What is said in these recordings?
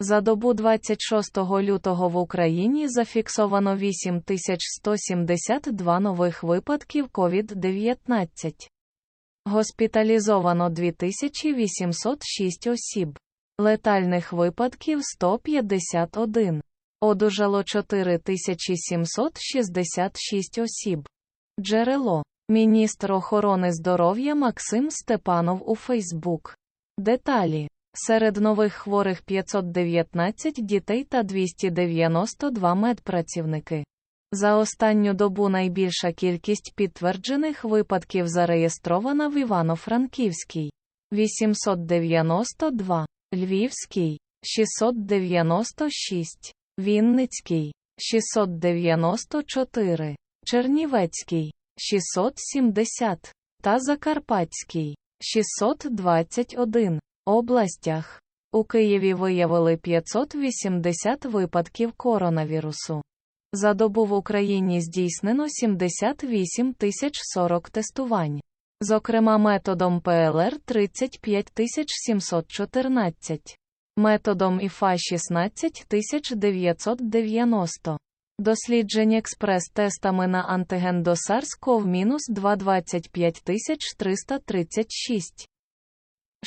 За добу 26 лютого в Україні зафіксовано 8172 нових випадків COVID-19. Госпіталізовано 2806 осіб. Летальних випадків 151. Одужало 4766 осіб. Джерело. Міністр охорони здоров'я Максим Степанов у Фейсбук. Деталі. Серед нових хворих 519 дітей та 292 медпрацівники. За останню добу найбільша кількість підтверджених випадків зареєстрована в Івано-Франківській. 892, Львівській 696, Вінницький. 694, Чернівецький. 670 та Закарпатський. 621 областях. У Києві виявили 580 випадків коронавірусу. За добу в Україні здійснено 78 тисяч 40 тестувань. Зокрема методом ПЛР 35 714, методом ІФА 16 990. Досліджень експрес-тестами на антиген до SARS-CoV-2 25 336.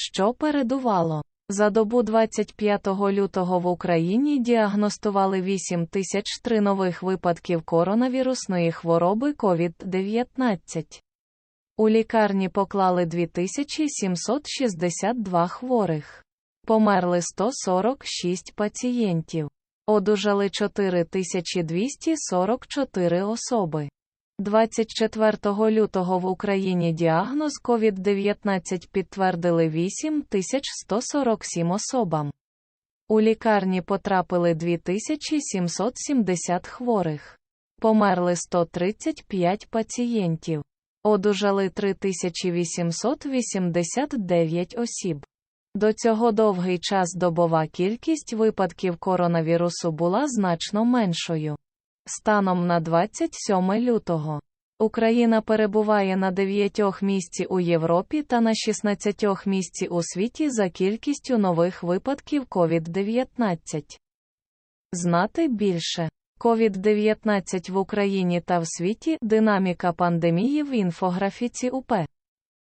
Що передувало? За добу 25 лютого в Україні діагностували 8003 нових випадків коронавірусної хвороби COVID-19. У лікарні поклали 2762 хворих. Померли 146 пацієнтів. Одужали 4244 особи. 24 лютого в Україні діагноз COVID-19 підтвердили 8147 особам. У лікарні потрапили 2770 хворих. Померли 135 пацієнтів. Одужали 3889 осіб. До цього довгий час добова кількість випадків коронавірусу була значно меншою. Станом на 27 лютого Україна перебуває на 9 місці у Європі та на 16 місці у світі за кількістю нових випадків COVID-19. Знати більше. COVID-19 в Україні та в світі динаміка пандемії в інфографіці УП.